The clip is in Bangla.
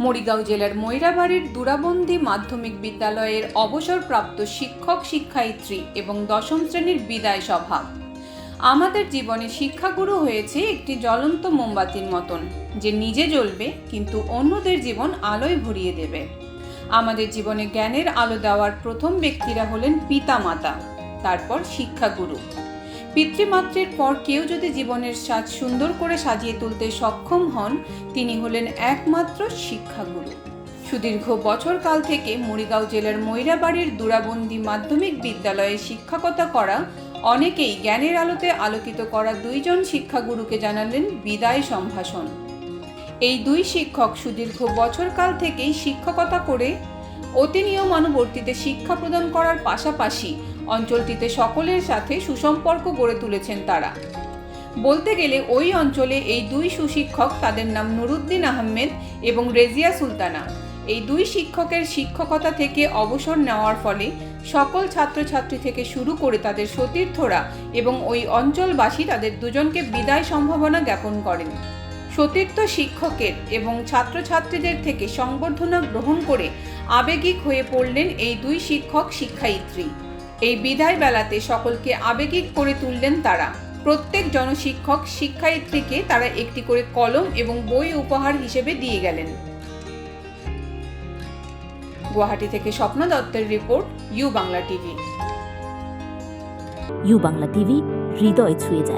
মরিগাঁও জেলার ময়রাবাড়ির দুরাবন্দি মাধ্যমিক বিদ্যালয়ের অবসরপ্রাপ্ত শিক্ষক শিক্ষায়িত্রী এবং দশম শ্রেণির বিদায় সভা। আমাদের জীবনে শিক্ষাগুরু হয়েছে একটি জ্বলন্ত মোমবাতির মতন, যে নিজে জ্বলবে কিন্তু অন্যদের জীবন আলোয় ভরিয়ে দেবে। আমাদের জীবনে জ্ঞানের আলো দেওয়ার প্রথম ব্যক্তিরা হলেন পিতা মাতা তারপর শিক্ষাগুরু। পিতৃমাতৃর পর কেউ যদি জীবনের সাজ সুন্দর করে সাজিয়ে তুলতে সক্ষম হন, তিনি হলেন একমাত্র শিক্ষাগুরু। সুদীর্ঘ বছরকাল থেকে মরিগাঁও জেলার ময়রাবাড়ির দুরাবন্দি মাধ্যমিক বিদ্যালয়ে শিক্ষকতা করা, অনেকেই জ্ঞানের আলোতে আলোকিত করা দুইজন শিক্ষাগুরুকে জানালেন বিদায় সম্ভাষণ। এই দুই শিক্ষক সুদীর্ঘ বছরকাল থেকেই শিক্ষকতা করে অতি নিয়মানুবর্তিতে শিক্ষা প্রদান করার পাশাপাশি অঞ্চলটিতে সকলের সাথে সুসম্পর্ক গড়ে তুলেছেন তারা। বলতে গেলে ওই অঞ্চলে এই দুই সুশিক্ষক তাদের নাম নুরুদ্দিন আহমেদ এবং রেজিয়া সুলতানা। এই দুই শিক্ষকের শিক্ষকতা থেকে অবসর নেওয়ার ফলে সকল ছাত্রছাত্রী থেকে শুরু করে তাদের সতীর্থরা এবং ওই অঞ্চলবাসী তাদের দুজনকে বিদায় সম্ভাবনা জ্ঞাপন করেন। সতীর্থ শিক্ষকের এবং ছাত্রছাত্রীদের থেকে সংবর্ধনা গ্রহণ করে আবেগিক হয়ে পড়লেন এই দুই শিক্ষক শিক্ষায়িত্রী। এই বিদায় বেলাতে সকলকে আবেগিক করে তুললেন তারা। প্রত্যেক জনশিক্ষক, শিক্ষায়িত্রীকে তারা একটি করে কলম এবং বই উপহার হিসেবে দিয়ে গেলেন। গুয়াহাটি থেকে স্বপ্ন দত্তের report, U Bangla TV. U Bangla TV, হৃদয় ছুঁয়ে যায়।